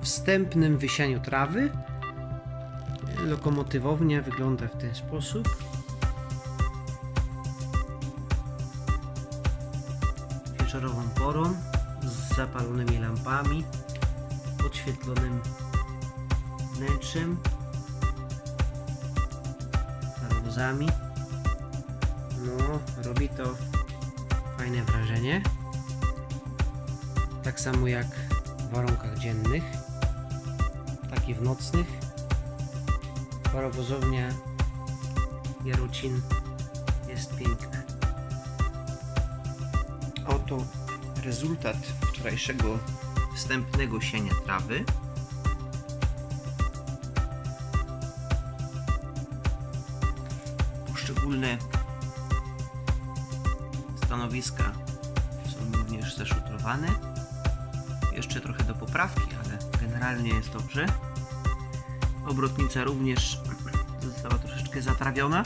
wstępnym wysianiu trawy. Lokomotywownia wygląda w ten sposób. Wieczorową porą z zapalonymi lampami, podświetlonym wnętrzem, parowozami. No, robi to fajne wrażenie. Tak samo jak warunkach dziennych, tak i w nocnych. Parowozownia Jarucin jest piękna. Oto rezultat wczorajszego wstępnego sienia trawy. Poszczególne stanowiska są również zeszutrowane. Jeszcze trochę do poprawki, ale generalnie jest dobrze. Obrotnica również została troszeczkę zatrawiona.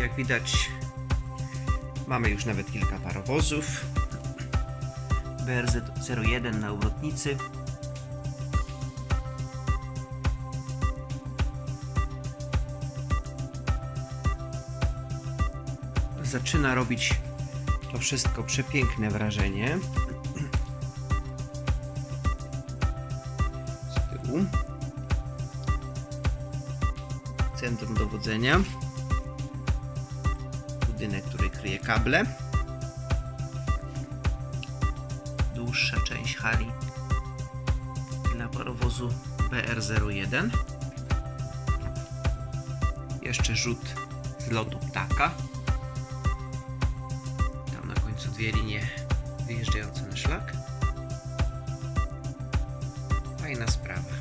Jak widać, mamy już nawet kilka parowozów. BRZ-01 na obrotnicy. Zaczyna robić to wszystko przepiękne wrażenie. Z tyłu. Centrum dowodzenia. Budynek, który kryje kable. Dłuższa część hali dla parowozu BR01. Jeszcze rzut z lotu ptaka. Dwie linie wyjeżdżające na szlak. Fajna sprawa.